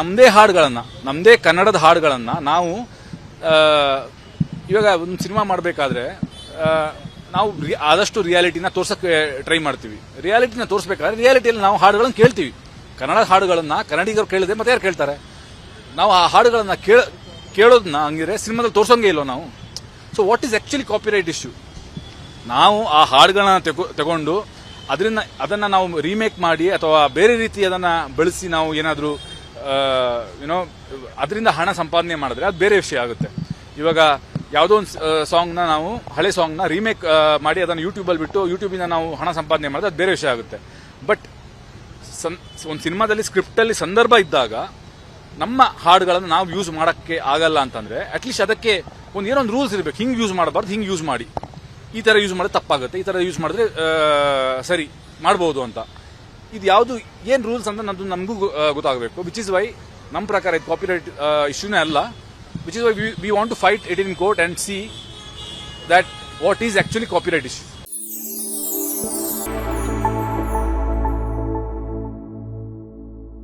ನಮ್ಮದೇ ಹಾಡುಗಳನ್ನು ನಮ್ಮದೇ ಕನ್ನಡದ ಹಾಡುಗಳನ್ನು ನಾವು ಇವಾಗ ಒಂದು ಸಿನಿಮಾ ಮಾಡಬೇಕಾದ್ರೆ ನಾವು ಆದಷ್ಟು ರಿಯಾಲಿಟಿನ ತೋರ್ಸಕ್ಕೆ ಟ್ರೈ ಮಾಡ್ತೀವಿ. ರಿಯಾಲಿಟಿನ ತೋರಿಸ್ಬೇಕಾದ್ರೆ ರಿಯಾಲಿಟಿಯಲ್ಲಿ ನಾವು ಹಾಡುಗಳನ್ನು ಕೇಳ್ತೀವಿ. ಕನ್ನಡ ಹಾಡುಗಳನ್ನು ಕನ್ನಡಿಗರು ಕೇಳಿದೆ ಮತ್ತೆ ಯಾರು ಕೇಳ್ತಾರೆ? ನಾವು ಆ ಹಾಡುಗಳನ್ನು ಕೇಳ ಕೇಳೋದನ್ನ ಹಂಗಿದ್ರೆ ಸಿನಿಮಾದಲ್ಲಿ ತೋರ್ಸೋಂಗೆ ಇಲ್ಲ ನಾವು? So what is actually copyright issue ನಾವು ಆ ಹಾಡುಗಳನ್ನ ತೆಗೊ, ತಗೊಂಡು, ಅದರಿಂದ, ಅದನ್ನ ನಾವು ರೀಮೇಕ್ ಮಾಡಿ ಅಥವಾ ಬೇರೆ ರೀತಿ ಅದನ್ನ ಬೆಳೆಸಿ ನಾವು ಏನಾದರೂ ಏನೋ ಅದರಿಂದ ಹಣ ಸಂಪಾದನೆ ಮಾಡಿದ್ರೆ ಅದು ಬೇರೆ ವಿಷಯ ಆಗುತ್ತೆ. ಇವಾಗ ಯಾವುದೋ ಒಂದು ಸಾಂಗ್ನ ನಾವು, ಹಳೆ ಸಾಂಗ್ನ ರೀಮೇಕ್ ಮಾಡಿ ಅದನ್ನು ಯೂಟ್ಯೂಬಲ್ಲಿ ಬಿಟ್ಟು ಯೂಟ್ಯೂಬಿಂದ ನಾವು ಹಣ ಸಂಪಾದನೆ ಮಾಡಿದ್ರೆ ಅದು ಬೇರೆ ವಿಷಯ ಆಗುತ್ತೆ. ಬಟ್ ಒಂದು ಸಿನಿಮಾದಲ್ಲಿ ಸ್ಕ್ರಿಪ್ಟಲ್ಲಿ ಸಂದರ್ಭ ಇದ್ದಾಗ ನಮ್ಮ ಹಾಡುಗಳನ್ನು ನಾವು ಯೂಸ್ ಮಾಡೋಕ್ಕೆ ಆಗಲ್ಲ ಅಂತಂದರೆ ಅಟ್ಲೀಸ್ಟ್ ಅದಕ್ಕೆ ಒಂದು ಏನೋ ಒಂದು ರೂಲ್ಸ್ ಇರಬೇಕು. ಹಿಂಗೆ ಯೂಸ್ ಮಾಡಬಾರ್ದು, ಹಿಂಗೆ ಯೂಸ್ ಮಾಡಿ. ಈ ಥರ ಯೂಸ್ ಮಾಡಿದ್ರೆ ತಪ್ಪಾಗುತ್ತೆ. ಈ ಥರ ಯೂಸ್ ಮಾಡಿದ್ರೆ ಸರಿ, ಮಾಡ್ಬೋದು ಅಂತ. ಇದು ಯಾವುದು, ಏನು ರೂಲ್ಸ್ ಅಂತ ನಮ್ದು, ನಮಗೂ ಗೊತ್ತಾಗಬೇಕು ವಿಚ್ ಇಸ್ ವೈ ನಮ್ಮ ಪ್ರಕಾರ ಇದು ಕಾಪಿರೈಟ್ ಇಶ್ಯೂನೇ ಅಲ್ಲ which is why we want to fight it in court and see that what is actually copyright issue.